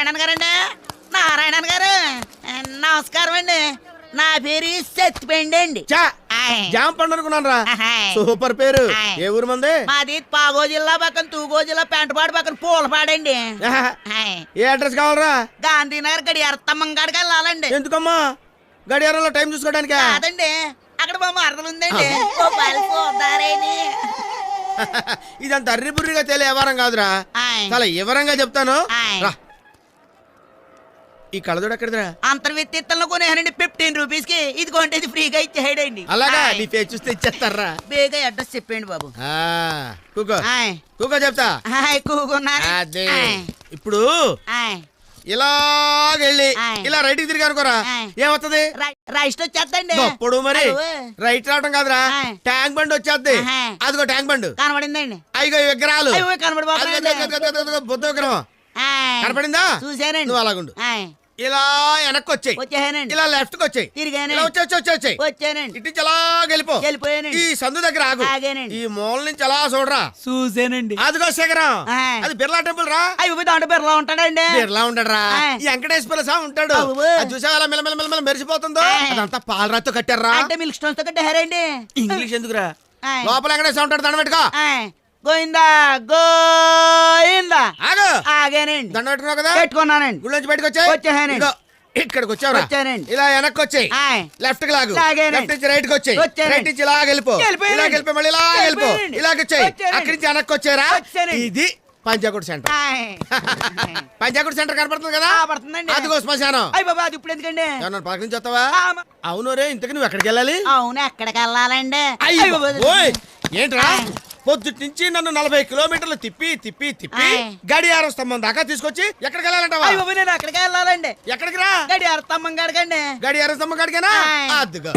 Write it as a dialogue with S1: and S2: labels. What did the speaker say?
S1: నారాయణన్ గారండి? నారాయణన్ గారు నమస్కారం అండి. నా పేరు సత్తిపెండి అండి.
S2: జామ పండు అనుకున్నాను రా. సూపర్ పేరు. ఏ ఊరు మంది?
S1: మాది పాగో జిల్లా పక్కన తూగో జిల్లా పెంటపాడు పక్కన పూలపాడండి.
S2: ఏ అడ్రస్ కావాలరా?
S1: గాంధీనగర్ గడి అర్థమ్మ కాడికి వెళ్ళాలండి.
S2: ఎందుకమ్మా? గడియారంలో టైం చూసుకోవడానికి?
S1: కాదండి అక్కడ మా మరదలు ఉందండి.
S2: ఇదంత అర్రి బుర్రిగా తేలే వ్యవహారం కాదురా. చాలా వివరంగా చెప్తాను. రా. ఈ కళ్ళజోడు ఎక్కడిదిరా?
S1: అంతర్విత్తిత్తంలో కొనేనండి ఫిఫ్టీన్ రూపీస్కి. ఇది కొంటే ఇది ఫ్రీగా ఇచ్చేయడండి
S2: అలాగా. నీ చూస్తే ఇచ్చేస్తారా?
S1: బేగా అడ్రస్ చెప్పండి బాబు.
S2: ఆ, కూకో.
S1: ఆయ్.
S2: కూకో చెప్తా.
S1: హాయ్ కూకున్నాను.
S2: అదే.
S1: ఆయ్.
S2: ఇప్పుడు
S1: ఆయ్.
S2: ఇలాగెళ్ళి
S1: ఆయ్.
S2: ఇలా రైట్ తిరిగి అనుకోరా?
S1: ఆయ్.
S2: ఏమవుతుంది
S1: రై- రైస్ట్
S2: మరి.
S1: అయ్యో.
S2: రైట్ రావటం కాదురా.
S1: ఆయ్.
S2: ట్యాంక్ బండ్ వచ్చేద్ది
S1: ఆహా.
S2: అదిగో ట్యాంక్ బండ్.
S1: కనబడిందండి.
S2: అయ్యో ఈ విగ్రహాలు.
S1: అయ్యో
S2: అదిగో, అదిగో,
S1: కనబడిపోతుంది
S2: అదిగో, అదిగో, అదిగో, బుద్ధ విగ్రహం. కనపడిందా?
S1: చూసానండి
S2: నువ్వు అలాగుండు. ఇలా వెనక్కి వచ్చాయి
S1: వచ్చేసానండి.
S2: ఇలా లెఫ్ట్కి వచ్చాయి.
S1: తిరిగానండి.
S2: ఇలా వచ్చి వచ్చి వచ్చి వచ్చాయి.
S1: వచ్చానండి
S2: ఇటు నుంచి అలా వెళ్ళిపో.
S1: వెళ్ళిపోయానండి.
S2: ఈ సందు దగ్గర ఆగు.
S1: ఆగానండి.
S2: ఈ మూల నుంచి అలా చూడరా.
S1: చూసానండి
S2: అదిగో శిఖరం. అది బిర్లా టెంపుల్ రా.
S1: అయ్యో దాంట్లో బిర్లా ఉంటాడండి.
S2: బిర్లా ఉంటాడురా
S1: ఆయ్.
S2: ఈ వెంకటేశ్వర స్వామి ఉంటాడు. చూసా అలా మెల్ల మెల్ల మెల్ల మెల్ల మెరిసిపోతుందో. అదంతా పాలరాతో కట్టారా?
S1: అంటే మిల్క్ స్టోన్స్తో కట్టారండి
S2: ఇంగ్లీష్ ఎందుకురా. లోపల వెంకటేశ్వర ఉంటాడు దండ పెట్టుకో.
S1: గోయిందా గోయిందా
S2: ఆగు.
S1: ఆగానండి
S2: దండ పెట్టుకున్నావు కదా
S1: పెట్టుకున్నానండి
S2: గుళ్ళ నుంచి బయటకు వచ్చాయి
S1: వచ్చేసానండి.
S2: ఇక్కడికి వచ్చావురా
S1: వచ్చానండి.
S2: ఇలా వెనక్కి వచ్చాయి. లెఫ్ట్కి లాగు. లెఫ్ట్ నుంచి రైట్కి వచ్చాయి. రైట్ నుంచి ఇలా వెళ్ళిపో. ఇలా వెళ్ళిపో మళ్ళీ ఇలా వెళ్ళిపో. ఇలాగ వచ్చాయి. అక్కడి నుంచి వెనక్కి వచ్చారా. ఇది పంచాకుడు సెంటర్. పంచాకుడు సెంటర్ కనపడుతుంది కదా
S1: పడుతుందండి.
S2: అదిగో శ్మశానం
S1: అయ్య బాబా అది ఇప్పుడు ఎందుకండి
S2: ఏమన్నా పక్క నుంచి వస్తావా అవును రే ఇంతకు నువ్వు ఎక్కడికి వెళ్ళాలి
S1: అవును ఎక్కడికి వెళ్ళాలండి
S2: ఏంట్రా. పొద్దుటి నుంచి నన్ను నలభై కిలోమీటర్లు తిప్పి తిప్పి తిప్పి. గడియారం స్తంభం దాకా తీసుకొచ్చి ఎక్కడికి వెళ్ళాలంటావా?
S1: అయ్య బాబోయ్, నేను అక్కడికి వెళ్ళాలండి.
S2: ఎక్కడికి రా?
S1: గడి అర్థమ్మ గడకండి
S2: గడియారం స్తంభం కాడికేనా?
S1: ఆయ్.
S2: అద్దుగా